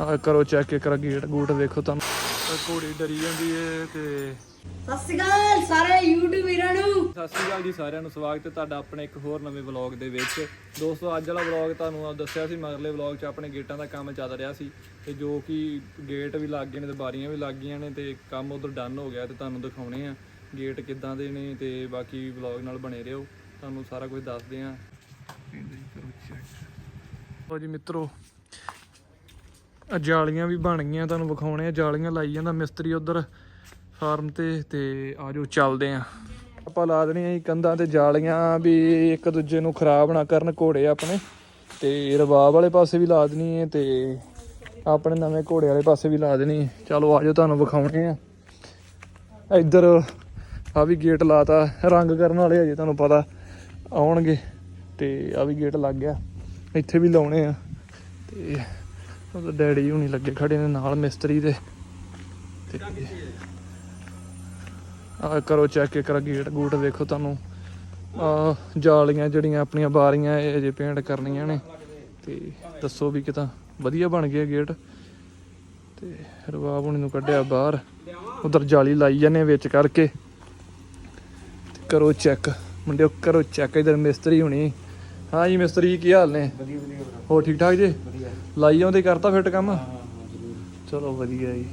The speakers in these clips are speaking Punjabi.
ਆ ਕਰੋ ਚੈੱਕ ਇੱਕ ਰਾ ਗੇਟ ਗੂਟ ਵੇਖੋ ਤੁਹਾਨੂੰ। ਘੋੜੀ ਡਰੀ ਜਾਂਦੀ ਏ ਤੇ ਸਤਿ ਸ਼੍ਰੀ ਅਕਾਲ ਸਾਰੇ YouTube ਵੀਰਾਂ ਨੂੰ। ਸਤਿ ਸ਼੍ਰੀ ਅਕਾਲ ਜੀ ਸਾਰਿਆਂ ਨੂੰ ਸਵਾਗਤ ਹੈ ਤੁਹਾਡਾ ਆਪਣੇ ਇੱਕ ਹੋਰ ਨਵੇਂ ਵਲੌਗ ਦੇ ਵਿੱਚ। ਦੋਸਤੋ ਅੱਜ ਵਾਲਾ ਵਲੌਗ ਤੁਹਾਨੂੰ ਆ ਦੱਸਿਆ ਸੀ ਮਗਰਲੇ ਵਲੌਗ 'ਚ ਆਪਣੇ ਗੇਟਾਂ ਦਾ ਕੰਮ ਚੱਲ ਰਿਹਾ ਸੀ ਤੇ ਜੋ ਕਿ ਗੇਟ ਵੀ ਲੱਗ ਗਏ ਨੇ ਤੇ ਬਾਰੀਆਂ ਵੀ ਲੱਗ ਗਈਆਂ ਨੇ ਤੇ ਕੰਮ ਉਧਰ ਡਨ ਹੋ ਗਿਆ ਤੇ ਤੁਹਾਨੂੰ ਦਿਖਾਉਣੇ ਆ ਗੇਟ ਕਿੱਦਾਂ ਦੇ ਨੇ ਤੇ ਬਾਕੀ ਵਲੌਗ ਨਾਲ ਬਣੇ ਰਹੋ। ਤੁਹਾਨੂੰ ਸਾਰਾ ਕੁਝ ਦੱਸਦੇ ਆ। ਲੋ ਜੀ ਮਿੱਤਰੋ ਆਹ ਜਾਲੀਆਂ ਵੀ ਬਣ ਗਈਆਂ, ਤੁਹਾਨੂੰ ਵਿਖਾਉਣੇ ਆ, ਜਾਲੀਆਂ ਲਾਈ ਜਾਂਦਾ ਮਿਸਤਰੀ ਉਧਰ ਫਾਰਮ ਤੇ ਤੇ ਆਜੋ ਚੱਲਦੇ ਆ। ਆਪਾਂ ਲਾ ਦੇਣੀਆਂ ਜੀ ਕੰਧਾਂ ਤੇ ਜਾਲੀਆਂ ਵੀ ਇੱਕ ਦੂਜੇ ਨੂੰ ਖਰਾਬ ਨਾ ਕਰਨ ਘੋੜੇ ਆਪਣੇ, ਤੇ ਰਬਾਬ ਵਾਲੇ ਪਾਸੇ ਵੀ ਲਾ ਦੇਣੀ ਹੈ ਤੇ ਆਪਣੇ ਨਵੇਂ ਘੋੜੇ ਵਾਲੇ ਪਾਸੇ ਵੀ ਲਾ ਦੇਣੀ ਹੈ। ਚਲੋ ਆਜੋ ਤੁਹਾਨੂੰ ਵਿਖਾਉਣੇ ਆ। ਇੱਧਰ ਆ ਵੀ ਗੇਟ ਲਾਤਾ, ਰੰਗ ਕਰਨ ਵਾਲੇ ਅਜੇ ਤੁਹਾਨੂੰ ਪਤਾ ਆਉਣਗੇ, ਤੇ ਆ ਵੀ ਗੇਟ ਲੱਗ ਗਿਆ। ਇੱਥੇ ਵੀ ਲਾਉਣੇ ਆ, ਤੇ ਉਹਦਾ ਡੈਡੀ ਹੁਣੀ ਲੱਗੇ ਖੜੇ ਨੇ ਨਾਲ ਮਿਸਤਰੀ ਦੇ। ਤੇ ਆ ਕਰੋ ਚੈੱਕ ਇੱਕ ਗੇਟ ਗੂਟ ਵੇਖੋ ਤੁਹਾਨੂੰ। ਆ ਜਾਲੀਆਂ ਜਿਹੜੀਆਂ ਆਪਣੀਆਂ ਬਾਰੀਆਂ ਇਹ ਅਜੇ ਪੇਂਟ ਕਰਨੀਆਂ ਨੇ। ਤੇ ਦੱਸੋ ਵੀ ਕਿਤਾ ਵਧੀਆ ਬਣ ਗਿਆ ਗੇਟ ਤੇ ਰਬਾਬ ਹੁਣੀ ਨੂੰ ਕੱਢਿਆ ਬਾਹਰ। ਉਧਰ ਜਾਲੀ ਲਾਈ ਜਾਂਦੇ ਵਿੱਚ ਕਰਕੇ। ਕਰੋ ਚੈੱਕ ਮੁੰਡਿਓ, ਕਰੋ ਚੈੱਕ ਇਧਰ ਮਿਸਤਰੀ ਹੁਣੀ ਹਾਂ ਜੀ ਮਿਸਤਰੀ ਜੀ, ਕੀ ਹਾਲ ਨੇ? ਵਧੀਆ ਵਧੀਆ ਬਰਾ ਹੋਰ ਠੀਕ ਠਾਕ ਜੀ? ਵਧੀਆ। ਲਾਈ ਆਉਂਦੇ ਕਰਤਾ ਫਿੱਟ ਕੰਮ? ਹਾਂ ਜ਼ਰੂਰ। ਚਲੋ ਵਧੀਆ ਜੀ।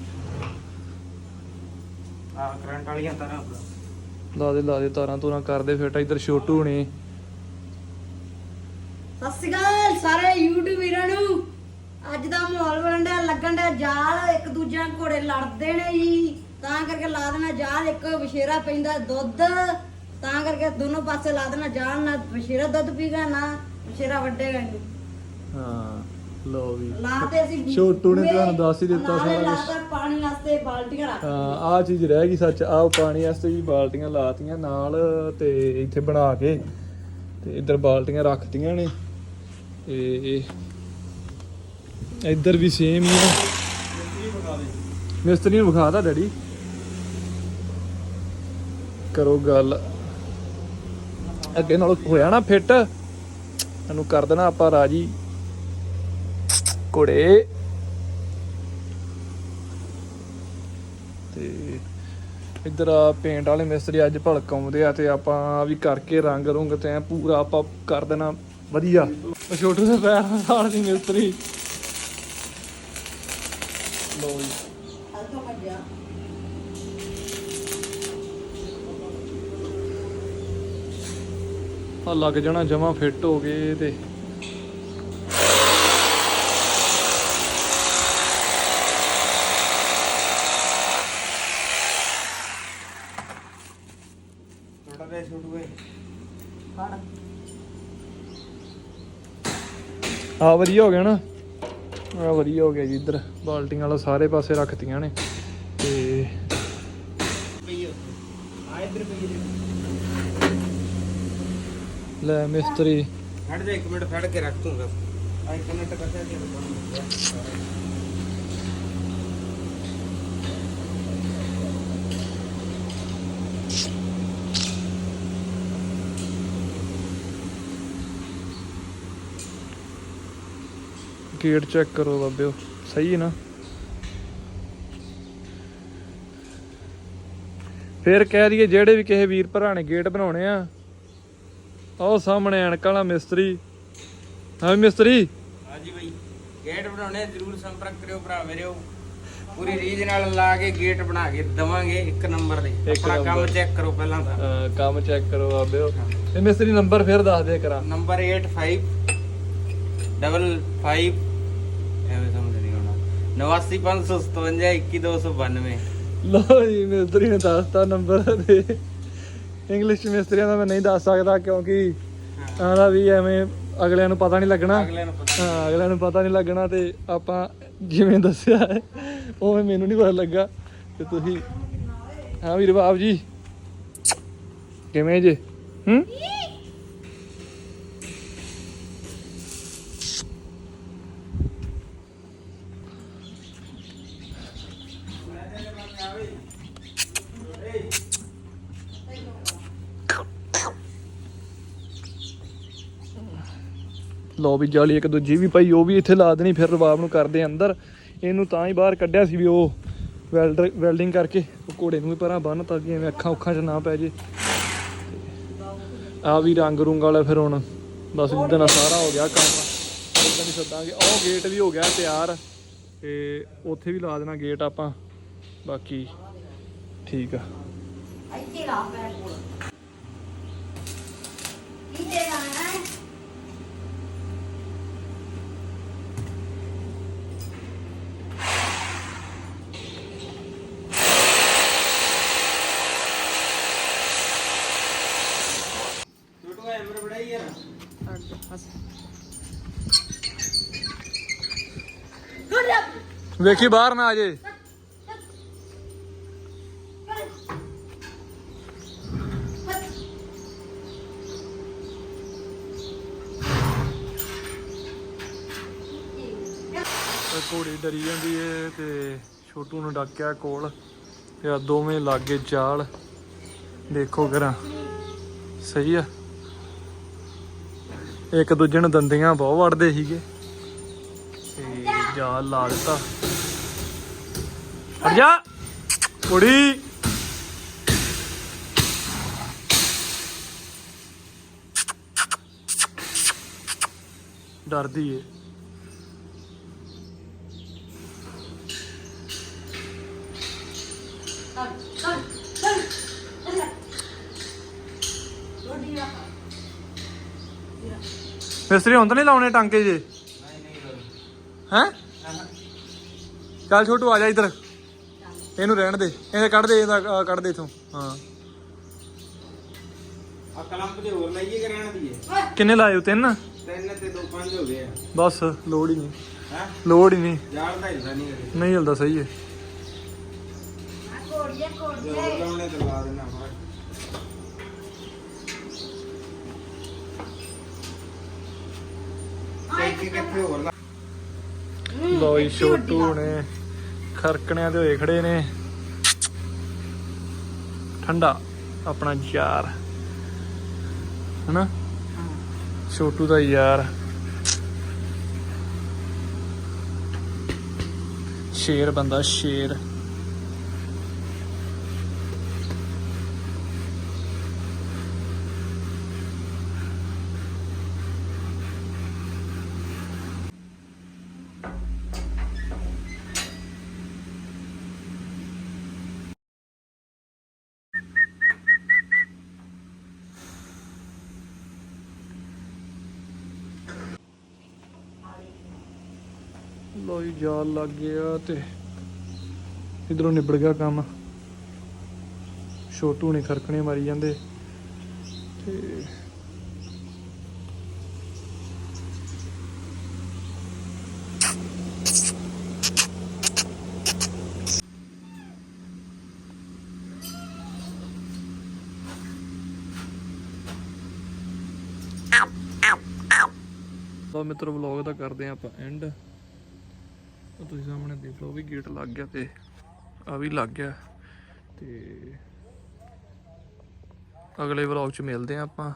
ਆ ਕਰੰਟ ਵਾਲੀਆਂ ਤਾਰਾਂ ਲਾ ਦੇ ਲਾ ਦੇ ਤਾਰਾਂ ਤੂਰਾਂ ਕਰਦੇ ਫਿੱਟ ਇਧਰ ਛੋਟੂ ਹੁਣੀ। ਸਤਿ ਸ਼੍ਰੀ ਅਕਾਲ ਸਾਰੇ YouTube ਵੀਰਾਂ ਨੂੰ। ਅੱਜ ਦਾ ਮਾਹੌਲ ਬਣਦਾ ਲੱਗਣ ਦਾ ਜਾਲ ਇੱਕ ਦੂਜਿਆਂ ਘੋੜੇ ਲੜਦੇ ਨੇ ਜੀ। ਤਾਂ ਕਰਕੇ ਲਾ ਦੇਣਾ ਜਾਲ ਇੱਕ ਵਿਸ਼ੇਰਾ ਪੈਂਦਾ ਦੁੱਧ। ਤਾਂ ਕਰਕੇ ਦੋਨੋਂ ਪਾਸੇ ਲਾ ਦੇਣਾ ਜਾਲ ਨਾ ਵਿਸ਼ੇਰਾ ਦੁੱਧ ਪੀਗਾ ਨਾ ਵਿਸ਼ੇਰਾ ਵੱਡੇਗਾ ਇਹਨੂੰ ਹਾਂ ਲੋ ਵੀ। ਲਾਤੇ ਅਸੀਂ ਛੋਟੂ ਨੇ ਤੁਹਾਨੂੰ ਦੱਸ ਹੀ ਦਿੱਤਾ ਸਾਰਾ। ਲਾਤਾ ਪਾਣੀ ਵਾਸਤੇ ਬਾਲਟੀਆਂ ਰੱਖ ਹਾਂ ਆ ਚੀਜ਼ ਰਹਿ ਗਈ ਸੱਚ ਆਹ ਪਾਣੀ ਵਾਸਤੇ ਵੀ ਬਾਲਟੀਆਂ ਲਾਤੀਆਂ ਨਾਲ ਤੇ ਇੱਥੇ ਬਣਾ ਕੇ ਤੇ ਇੱਧਰ ਬਾਲਟੀਆਂ ਰੱਖਤੀਆਂ ਨੇ। ਤੇ ਇੱਧਰ ਵੀ ਸੇਮ ਹੀ ਆ। ਮਿਸਤਰੀ ਨੂੰ ਵਿਖਾਤਾ ਡੈਡੀ। ਕਰੋ ਗੱਲ। ਅੱਗੇ ਨਾਲ ਹੋਇਆ ਨਾ ਫਿੱਟ, ਇਹਨੂੰ ਕਰ ਦੇਣਾ ਆਪਾਂ ਰਾਜੀ। ਕੁੜੇ ਤੇ ਇੱਧਰ ਆ ਪੇਂਟ ਵਾਲੇ ਮਿਸਤਰੀ ਅੱਜ ਭਲਕਾਉਂਦੇ ਆ ਤੇ ਆਪਾਂ ਵੀ ਕਰਕੇ ਰੰਗ ਰੁੰਗ ਤੇ ਪੂਰਾ ਆਪਾਂ ਕਰ ਦੇਣਾ। ਵਧੀਆ। ਉਹ ਛੋਟੂ ਦੇ ਪੈਰ ਨਾਲ ਦੀ ਮਿਸਤਰੀ। ਲੋ ਜੀ। ਹਲਕਾ ਭੱਜਿਆ ਆ ਲੱਗ ਜਾਣਾ ਜਮਾ ਫਿੱਟ ਹੋ ਗਏ ਤੇ। ਥੋੜਾ ਜਿਹਾ ਫੜ ਆ ਵਧੀਆ ਹੋ ਗਿਆ ਨਾ? ਆ ਵਧੀਆ ਹੋ ਗਿਆ ਜੀ ਇੱਧਰ। ਬਾਲਟੀਆਂ ਵਾਲਾ ਸਾਰੇ ਪਾਸੇ ਰੱਖਤੀਆਂ ਨੇ। ਤੇ ਆ ਇਧਰ ਪਈ ਲੈ ਮਿਸਤਰੀ। ਫੜ ਜਾ ਇੱਕ ਮਿੰਟ ਫੜ ਕੇ ਰੱਖ ਤੂੰ ਬਸ। ਆ ਇੱਕ ਮਿੰਟ ਕੱਟਿਆ ਤੇ ਗੇਟ ਚੈੱਕ ਕਰੋ ਬਾਬਿਓ ਸਹੀ ਹੈ ਨਾ? ਫਿਰ ਕਹਿ ਦਈਏ ਜਿਹੜੇ ਵੀ ਕਿਸੇ ਵੀਰ ਭਰਾ ਨੇ ਗੇਟ ਬਣਾਉਣੇ ਆ ਉਹ ਸਾਹਮਣੇ ਐਨਕਾਂ ਵਾਲਾ ਮਿਸਤਰੀ। ਹਾਂ ਮਿਸਤਰੀ। ਹਾਂਜੀ ਬਾਈ ਗੇਟ ਬਣਾਉਣੇ ਜ਼ਰੂਰ ਸੰਪਰਕ ਕਰਿਓ ਭਰਾ ਮੇਰਿਓ ਪੂਰੀ ਰੀਝ ਨਾਲ ਲਾ ਕੇ ਗੇਟ ਬਣਾ ਕੇ ਦਵਾਂਗੇ ਇੱਕ ਨੰਬਰ ਦੇ। ਆਪਣਾ ਕੰਮ। ਚੈੱਕ ਕਰੋ ਪਹਿਲਾਂ ਤਾਂ। ਕੰਮ ਚੈੱਕ ਕਰੋ ਬਾਬਿਓ ਇਹ ਮਿਸਤਰੀ ਨੰਬਰ ਫਿਰ ਦੱਸ ਦੇ ਕਰਾਂ। ਨੰਬਰ 85 ਡਬਲ 5 ਐਵੇਂ ਸਮਝ ਨਹੀਂ ਆਉਣਾ। 89557 21292 ਲੋ ਜੀ ਮਿਸਤਰੀ ਨੇ ਦੱਸਤਾ ਨੰਬਰ ਤੇ ਇੰਗਲਿਸ਼ ਮਿਸਤਰੀਆਂ ਦਾ ਮੈਂ ਨਹੀਂ ਦੱਸ ਸਕਦਾ ਕਿਉਂਕਿ ਆਂਦਾ ਵੀ ਐਵੇਂ ਅਗਲਿਆਂ ਨੂੰ ਪਤਾ ਨਹੀਂ ਲੱਗਣਾ। ਅਗਲੇ ਨੂੰ ਪਤਾ ਹਾਂ ਅਗਲਿਆਂ ਨੂੰ ਪਤਾ ਨਹੀਂ ਲੱਗਣਾ ਤੇ ਆਪਾਂ ਜਿਵੇਂ ਦੱਸਿਆ ਹੈ ਉਵੇਂ ਮੈਨੂੰ ਨਹੀਂ ਪਤਾ ਲੱਗਾ। ਤੇ ਤੁਸੀਂ ਹਾਂ ਵੀਰ ਬਾਬ ਜੀ। ਕਿਵੇਂ ਜੇ? ਹੂੰ? ਲੋ ਵੀ ਜਾਲੀ ਇੱਕ ਦੂਜੀ ਵੀ ਪਈ ਉਹ ਵੀ ਇੱਥੇ ਲਾ ਦੇਣੀ, ਫਿਰ ਰਬਾਬ ਨੂੰ ਕਰਦੇ ਅੰਦਰ। ਇਹਨੂੰ ਤਾਂ ਹੀ ਬਾਹਰ ਕੱਢਿਆ ਸੀ ਵੀ ਉਹ ਵੈਲਡਰ ਵੈਲਡਿੰਗ ਕਰਕੇ, ਉਹ ਘੋੜੇ ਨੂੰ ਵੀ ਪਰਾਂ ਬੰਨ ਤਾਂ ਕਿ ਐਵੇਂ ਅੱਖਾਂ ਉੱਖਾਂ 'ਚ ਨਾ ਪੈ ਜੇ। ਆ ਵੀ ਰੰਗ ਰੁੰਗ ਵਾਲਾ ਫਿਰ ਹੁਣ, ਬਸ ਜਿੱਦਾਂ ਨਾਲ ਸਾਰਾ ਹੋ ਗਿਆ ਕੰਮ। ਉਦੋਂ ਹੀ ਸੱਦਾਂਗੇ। ਉਹ ਗੇਟ ਵੀ ਹੋ ਗਿਆ ਤਿਆਰ, ਤੇ ਉੱਥੇ ਵੀ ਲਾ ਦੇਣਾ ਗੇਟ ਆਪਾਂ। ਬਾਕੀ ਠੀਕ ਆ। ਇੱਥੇ ਲਾ ਪੈਰ ਕੋਲ। ਕਿਤੇ ਜਾਣਾ ਵੇਖੀ ਬਾਹਰ ਨਾ ਆ ਜੇ। ਘੋੜੀ ਡਰੀ ਜਾਂਦੀ ਏ ਤੇ ਛੋਟੂ ਨੂੰ ਡੱਕਿਆ ਕੋਲ ਤੇ ਆ ਦੋਵੇਂ ਲਾਗੇ ਚਾਲ। ਦੇਖੋ ਕਰਾਂ। ਸਹੀ ਆ। ਇੱਕ ਦੂਜੇ ਨੂੰ ਦੰਦੀਆਂ ਬਹੁਤ ਵੜਦੇ ਸੀਗੇ। ਤੇ ਜਾਲ ਲਾ ਦਿੱਤਾ। ਹਟ ਜਾ ਕੁੜੀ ਡਰਦੀ ਏ ਚੱਲ ਚੱਲ ਚੱਲ ਚੱਲ ਰੋਟੀ ਰੱਖ ਮਿਸਤਰੀ ਹੁਣ ਤਾਂ ਨਹੀਂ ਲਾਉਣੇ ਟਾਂਕੇ ਜੇ ਇਹਨੂੰ ਰਹਿਣ ਦੇ। ਇਹਨੇ ਕੱਢ ਦੇ ਇਹਦਾ ਆਹ ਕੱਢ ਦੇ ਇਥੋਂ। ਹਾਂ। ਆ ਕਲੰਪ ਦੇ ਹੋਰ ਲਈਏ ਕਿ ਰਹਿਣ ਦੀਏ ਕਿੰਨੇ ਲਾਏ ਹੋ? ਤਿੰਨ? ਤਿੰਨ ਤੇ ਦੋ ਪੰਜ ਹੋ ਗਏ ਆ। ਬਸ ਲੋੜ ਹੀ ਨਹੀਂ। ਹੈ? ਲੋੜ ਹੀ ਨਹੀਂ। ਜਾਲ ਦਾ ਹਿੱਸਾ ਨਹੀਂ ਕਰੇ ਨਹੀਂ ਹਿਲਦਾ ਸਹੀ ਹੈ। ਆ ਕੋੜੀਏ ਜੇ ਕੋੜੀਏ ਹੋਰ ਲਾਉਣੇ ਤੇ ਲਾ ਦੇਣਾ ਬਾਹਰ ਤੇ ਕਿ ਕਿੱਥੇ ਹੋਰ ਲਾ ਲੋ ਜੀ ਛੋਟੂ ਨੇ ਖਰਕਣਿਆਂ ਦੇ ਹੋਏ ਖੜੇ ਨੇ। ਠੰਡਾ ਆਪਣਾ ਯਾਰ। ਹਨਾ? ਛੋਟੂ ਦਾ ਯਾਰ। ਸ਼ੇਰ ਬੰਦਾ, ਸ਼ੇਰ। ਲੋ ਜੀ, ਜਾਲ ਲੱਗ ਗਿਆ ਤੇ ਇਧਰੋਂ ਨਿਬੜ ਗਿਆ ਕੰਮ। ਛੋਟੂ ਨੇ ਖਰਕਣੇ ਮਾਰੀ ਜਾਂਦੇ। ਤੇ ਲੋ ਮਿੱਤਰੋ ਵਲੌਗ ਦਾ ਕਰਦੇ ਆ ਆਪਾਂ ਐਂਡ ਉਹ ਤੁਸੀਂ ਸਾਹਮਣੇ ਦੇਖ ਲਓ ਵੀ ਗੇਟ ਲੱਗ ਗਿਆ ਤੇ ਆ ਵੀ ਲੱਗ ਗਿਆ। ਤੇ ਅਗਲੇ ਵਲੌਗ 'ਚ ਮਿਲਦੇ ਆ ਆਪਾਂ।